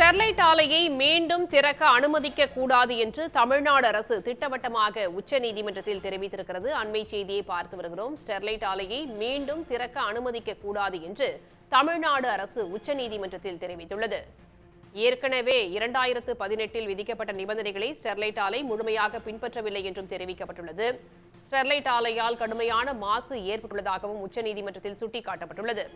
Sterlite ஆலையை மீண்டும் திறக்க அனுமதிக்க கூடாது என்று தமிழ்நாடு அரசு திட்டவட்டமாக உச்சநீதிமன்றத்தில் தெரிவித்திருக்கிறது. அண்மை செய்தியை பார்த்து வருகிறோம். ஸ்டெர்லைட் ஆலையை மீண்டும் திறக்க அனுமதிக்க கூடாது என்று தமிழ்நாடு அரசு உச்சநீதிமன்றத்தில் தெரிவித்துள்ளது. ஏற்கனவே இரண்டாயிரத்து பதினெட்டில் விதிக்கப்பட்ட நிபந்தனைகளை ஸ்டெர்லைட் ஆலை முழுமையாக பின்பற்றவில்லை என்றும் தெரிவிக்கப்பட்டுள்ளது. ஸ்டெர்லைட் ஆலையால் கடுமையான மாசு ஏற்பட்டுள்ளதாகவும் உச்சநீதிமன்றத்தில் சுட்டிக்காட்டப்பட்டுள்ளது.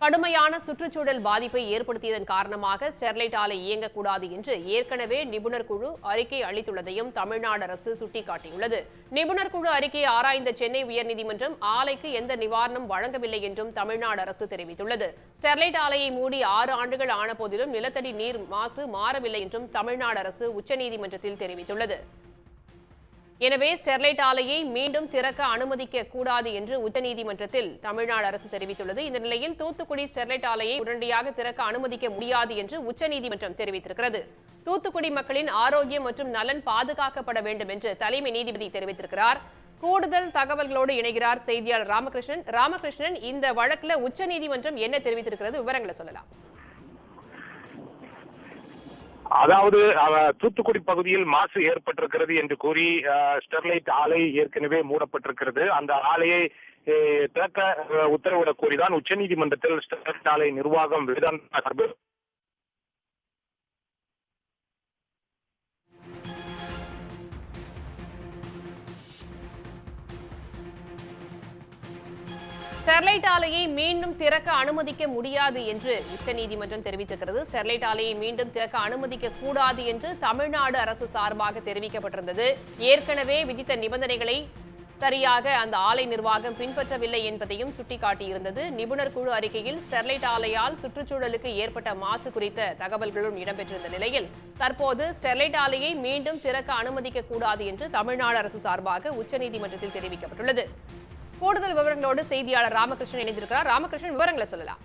கடுமையான சுற்றுச்சூழல் பாதிப்பை ஏற்படுத்தியதன் காரணமாக ஸ்டெர்லைட் ஆலை இயங்கக்கூடாது என்று ஏற்கனவே நிபுணர் குழு அறிக்கை அளித்துள்ளதையும் தமிழ்நாடு அரசு சுட்டிக்காட்டியுள்ளது. நிபுணர் குழு அறிக்கையை ஆராய்ந்த சென்னை உயர்நீதிமன்றம் ஆலைக்கு எந்த நிவாரணம் வழங்கவில்லை என்றும் தமிழ்நாடு அரசு தெரிவித்துள்ளது. ஸ்டெர்லைட் ஆலையை மூடி ஆறு ஆண்டுகள் ஆன போதிலும் நிலத்தடி நீர் மாசு மாறவில்லை என்றும் தமிழ்நாடு அரசு உச்சநீதிமன்றத்தில் தெரிவித்துள்ளது. எனவே ஸ்டெர்லைட் ஆலையை மீண்டும் திறக்க அனுமதிக்க கூடாது என்று உச்சநீதிமன்றத்தில் தமிழ்நாடு அரசு தெரிவித்துள்ளது. இந்த நிலையில் தூத்துக்குடி ஸ்டெர்லைட் ஆலையை உடனடியாக திறக்க அனுமதிக்க முடியாது என்று உச்சநீதிமன்றம் தெரிவித்திருக்கிறது. தூத்துக்குடி மக்களின் ஆரோக்கியம் மற்றும் நலன் பாதுகாக்கப்பட வேண்டும் என்று தலைமை நீதிபதி தெரிவித்திருக்கிறார். கூடுதல் தகவல்களோடு இணைகிறார் செய்தியாளர் ராமகிருஷ்ணன். ராமகிருஷ்ணன் இந்த வழக்குல உச்சநீதிமன்றம் என்ன தெரிவித்திருக்கிறது? விவரங்களை சொல்லலாம். அதாவது தூத்துக்குடி பகுதியில் மாசு ஏற்பட்டிருக்கிறது என்று கூறி ஸ்டெர்லைட் ஆலை ஏற்கனவே மூடப்பட்டிருக்கிறது. அந்த ஆலையை திறக்க உத்தரவிடக் கோரிதான் உச்சநீதிமன்றத்தில் ஸ்டெர்லைட் ஆலை நிர்வாகம் வேதாந்தா ஸ்டெர்லைட் ஆலையை மீண்டும் திறக்க அனுமதிக்க முடியாது என்று உச்சநீதிமன்றம் தெரிவித்திருக்கிறது. ஸ்டெர்லைட் ஆலையை மீண்டும் திறக்க அனுமதிக்க கூடாது என்று தமிழ்நாடு அரசு சார்பாக தெரிவிக்கப்பட்டிருந்தது. ஏற்கனவே விதித்த நிபந்தனைகளை சரியாக அந்த ஆலை நிர்வாகம் பின்பற்றவில்லை என்பதையும் சுட்டிக்காட்டியிருந்தது. நிபுணர் குழு அறிக்கையில் ஸ்டெர்லைட் ஆலையால் சுற்றுச்சூழலுக்கு ஏற்பட்ட மாசு குறித்த தகவல்களும் இடம்பெற்றிருந்த நிலையில் தற்போது ஸ்டெர்லைட் ஆலையை மீண்டும் திறக்க அனுமதிக்க கூடாது என்று தமிழ்நாடு அரசு சார்பாக உச்சநீதிமன்றத்தில் தெரிவிக்கப்பட்டுள்ளது. கூடுதல் விவரங்களோடு செய்தியாளர் ராமகிருஷ்ணன் இணைந்திருக்கிறார். ராமகிருஷ்ணன் விவரங்களை சொல்லலாம்.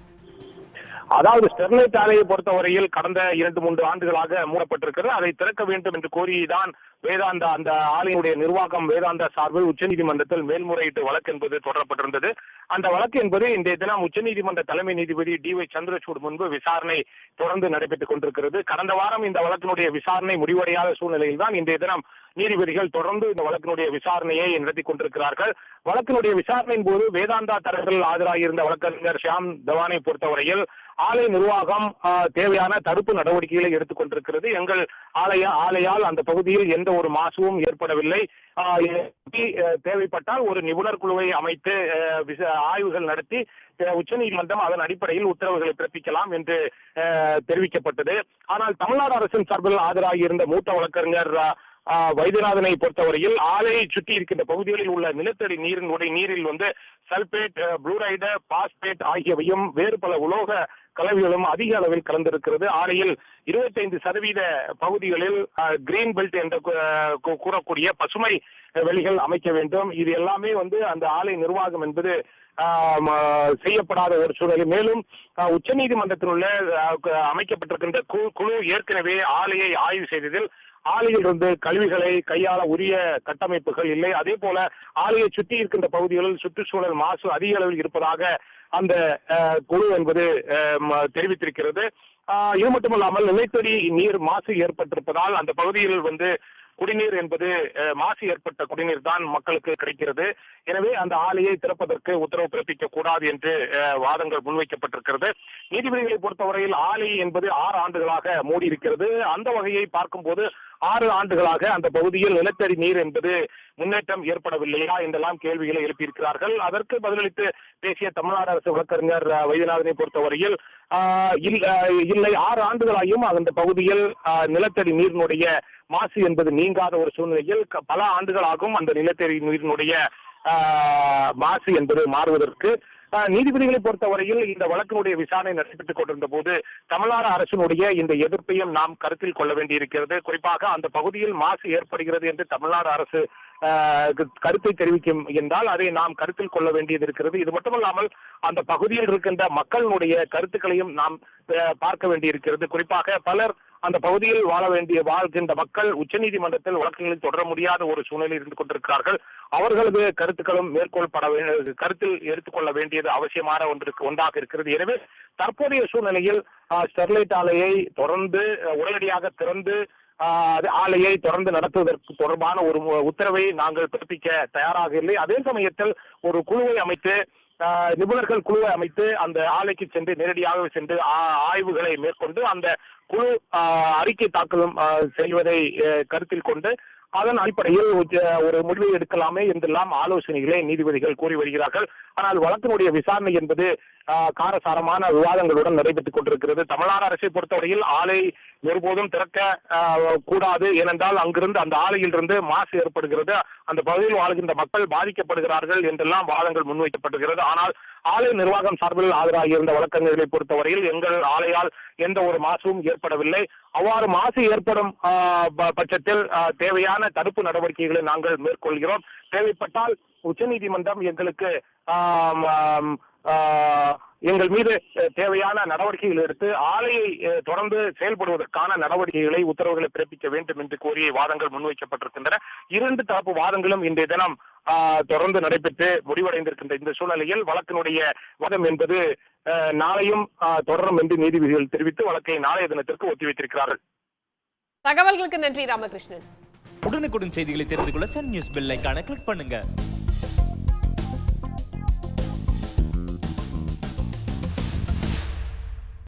அதாவது ஸ்டெர்லைட் ஆலையை பொறுத்தவரையில் கடந்த இரண்டு மூன்று ஆண்டுகளாக மூடப்பட்டிருக்கிறது. அதை திறக்க வேண்டும் என்று கோரிதான் வேதாந்தா அந்த ஆலையினுடைய நிர்வாகம் வேதாந்தா சார்பில் உச்சநீதிமன்றத்தில் மேல்முறையீட்டு வழக்கு என்பது தொடரப்பட்டிருந்தது. அந்த வழக்கு என்பது இன்றைய தினம் உச்சநீதிமன்ற தலைமை நீதிபதி டி ஒய் சந்திரசூட் முன்பு விசாரணை தொடர்ந்து நடைபெற்றுக் கொண்டிருக்கிறது. கடந்த வாரம் இந்த வழக்கினுடைய விசாரணை முடிவடையாத சூழ்நிலையில் தான் இன்றைய தினம் நீதிபதிகள் தொடர்ந்து இந்த வழக்கினுடைய விசாரணையை நடத்தி கொண்டிருக்கிறார்கள். வழக்கினுடைய விசாரணையின் போது வேதாந்தா தரப்பில் ஆஜராகியிருந்த வழக்கறிஞர் ஷியாம் தவானை பொறுத்தவரையில் ஆலை நிர்வாகம் தேவையான தடுப்பு நடவடிக்கைகளை எடுத்துக் கொண்டிருக்கிறது. எங்கள் ஆலைய ஆலையால் அந்த பகுதியில் எந்த ஒரு மாசுவும் ஏற்படவில்லை. ஆஹ், தேவைப்பட்டால் ஒரு நிபுணர் குழுவை அமைத்து விச- ஆய்வுகள் நடத்தி உச்சநீதிமன்றம் அதன் அடிப்படையில் உத்தரவுகளை பிறப்பிக்கலாம் என்று அஹ், தெரிவிக்கப்பட்டது. ஆனால் தமிழ்நாடு அரசின் சார்பில் ஆஜராகியிருந்த மூத்த வழக்கறிஞர் வைத்தியநாதனை பொறுத்தவரையில் ஆலையை சுற்றி இருக்கின்ற பகுதிகளில் உள்ள நிலத்தடி நீரினுடைய நீரில் வந்து சல்பேட் புளூரைடு பாஸ்பேட் ஆகியவையும் வேறு பல உலோக கலவைகளும் அதிக அளவில் கலந்திருக்கிறது. ஆலையில் இருபத்தைந்து சதவீத பகுதிகளில் கிரீன் பெல்ட் என்று கூறக்கூடிய பசுமை வெளிகள் அமைக்க வேண்டும். இது எல்லாமே வந்து அந்த ஆலை நிர்வாகம் என்பது ஆஹ் செய்யப்படாத ஒரு சூழல் மேலும் உச்ச உச்சநீதிமன்றத்தில் உள்ள அமைக்கப்பட்டிருக்கின்ற குழு குழு ஏற்கனவே ஆலையை ஆய்வு செய்ததில் ஆலையில் இருந்து கழிவுகளை கையாள உரிய கட்டமைப்புகள் இல்லை. அதே போல ஆலையை சுற்றி இருக்கின்ற பகுதிகளில் சுற்றுச்சூழல் மாசு அதிக அளவில் இருப்பதாக அந்த குழு என்பது தெரிவித்திருக்கிறது. ஆஹ், இது மட்டுமல்லாமல் நிலைத்தடி நீர் மாசு ஏற்பட்டிருப்பதால் அந்த பகுதியில் வந்து குடிநீர் என்பது மாசு ஏற்பட்ட குடிநீர் தான் மக்களுக்கு கிடைக்கிறது. எனவே அந்த ஆலையை திறப்பதற்கு உத்தரவு பிறப்பிக்க கூடாது என்று வாதங்கள் முன்வைக்கப்பட்டிருக்கிறது. நீதிபதிகளை பொறுத்தவரையில் ஆலை என்பது ஆறு ஆண்டுகளாக மூடி இருக்கிறது அந்த வகையை பார்க்கும்போது ஆறு ஆண்டுகளாக அந்த பகுதியில் நிலத்தடி நீர் என்பது முன்னேற்றம் ஏற்படவில்லையா என்றெல்லாம் கேள்விகளை எழுப்பியிருக்கிறார்கள். அதற்கு பதிலளித்து பேசிய தமிழ்நாடு அரசு வழக்கறிஞர் வைத்தியநாதனை பொறுத்தவரையில் இல்லை ஆறு ஆண்டுகளாயும் அந்த பகுதியில் நிலத்தடி நீரினுடைய மாசு என்பது நீங்காத ஒரு சூழ்நிலையில் பல ஆண்டுகளாகும் அந்த நிலத்தடி நீரினுடைய மாசு என்பது மாறுவதற்கு நீதிபதிகளை பொறுத்தவரையில் இந்த வழக்கினுடைய விசாரணை நடைபெற்றுக் கொண்டிருந்த போது தமிழ்நாடு அரசினுடைய இந்த எதிர்ப்பையும் நாம் கருத்தில் கொள்ள வேண்டியிருக்கிறது. குறிப்பாக அந்த பகுதியில் மாசு ஏற்படுகிறது என்று தமிழ்நாடு அரசு கருத்தை தெரிவிக்கும் என்றால் அதை நாம் கருத்தில் கொள்ள வேண்டியது இருக்கிறது. இது மட்டுமல்லாமல் அந்த பகுதியில் இருக்கின்ற மக்களுடைய கருத்துக்களையும் நாம் பார்க்க வேண்டியிருக்கிறது. குறிப்பாக பலர் அந்த பகுதியில் வாழ வேண்டிய வாழ்கின்ற மக்கள் உச்சநீதிமன்றத்தில் வழக்குகளை தொடர முடியாத ஒரு சூழ்நிலை இருந்து கொண்டிருக்கிறார்கள். அவர்களது கருத்துக்களும் மேற்கொள்ளப்பட வேண்டிய கருத்தில் எடுத்துக்கொள்ள வேண்டியது அவசியமான ஒன்றுக்கு ஒன்றாக இருக்கிறது. எனவே தற்போதைய சூழ்நிலையில் ஸ்டெர்லைட் ஆலையை தொடர்ந்து உடனடியாக திறந்து ஆலையை தொடர்ந்து நடத்துவதற்கு தொடர்பான ஒரு உத்தரவை நாங்கள் பிறப்பிக்க தயாராக இல்லை. அதே சமயத்தில் ஒரு குழுவை அமைத்து ஆஹ், நிபுணர்கள் குழுவை அமைத்து அந்த ஆலைக்கு சென்று நேரடியாக சென்று ஆய்வுகளை மேற்கொண்டு அந்த குழு ஆஹ், அறிக்கை தாக்கலும் செய்வதை கருத்தில் கொண்டு அதன் அடிப்படையில் ஒரு முடிவை எடுக்கலாமே என்றெல்லாம் ஆலோசனைகளை நீதிபதிகள் கூறி வருகிறார்கள். ஆனால் வழக்கினுடைய விசாரணை என்பது காரசாரமான விவாதங்களுடன் நடைபெற்றுக் கொண்டிருக்கிறது. தமிழ்நாடு அரசை பொறுத்தவரையில் ஆலை ஒருபோதும் திறக்க கூடாது. ஏனென்றால் அங்கிருந்து அந்த ஆலையிலிருந்து மாசு ஏற்படுகிறது. அந்த பகுதியில் வாழ்கின்ற மக்கள் பாதிக்கப்படுகிறார்கள் என்றெல்லாம் வாதங்கள் முன்வைக்கப்படுகிறது ஆனால் ஆலை நிர்வாகம் சார்பில் ஆஜராகியிருந்த வழக்கறிஞர்களை பொறுத்தவரையில் எங்கள் ஆலையால் எந்த ஒரு மாசும் ஏற்படவில்லை. அவ்வாறு மாசு ஏற்படும் ஆஹ், ப- பட்சத்தில் தேவையான தடுப்பு நடவடிக்கைகளை நாங்கள் மேற்கொள்கிறோம். தேவைப்பட்டால் உச்சநீதிமன்றம் எங்களுக்கு ஆஹ், எங்கள் மீது தேவையான நடவடிக்கைகள் எடுத்து ஆலையை தொடர்ந்து செயல்படுவதற்கான நடவடிக்கைகளை உத்தரவுகளை பிறப்பிக்க வேண்டும் என்று கோரிய வாதங்கள் முன்வைக்கப்பட்டிருக்கின்றன. இரண்டு தரப்பு வாதங்களும் இன்றைய தினம் தொடர்ந்து நடைபெற்று முடிவடைந்திருக்கின்ற இந்த சூழ்நிலையில் வழக்கினுடைய வாதம் என்பது நாளையும் ஆஹ், தொடரும் என்று நீதிபதிகள் தெரிவித்து வழக்கை நாளைய தினத்திற்கு ஒத்திவைத்திருக்கிறார்கள். தகவல்களுக்கு நன்றி ராமகிருஷ்ணன். உடனுக்குடன் செய்திகளை தெரிந்து கொள்ள சன் நியூஸ் பெல் ஐகானை கிளிக் பண்ணுங்க.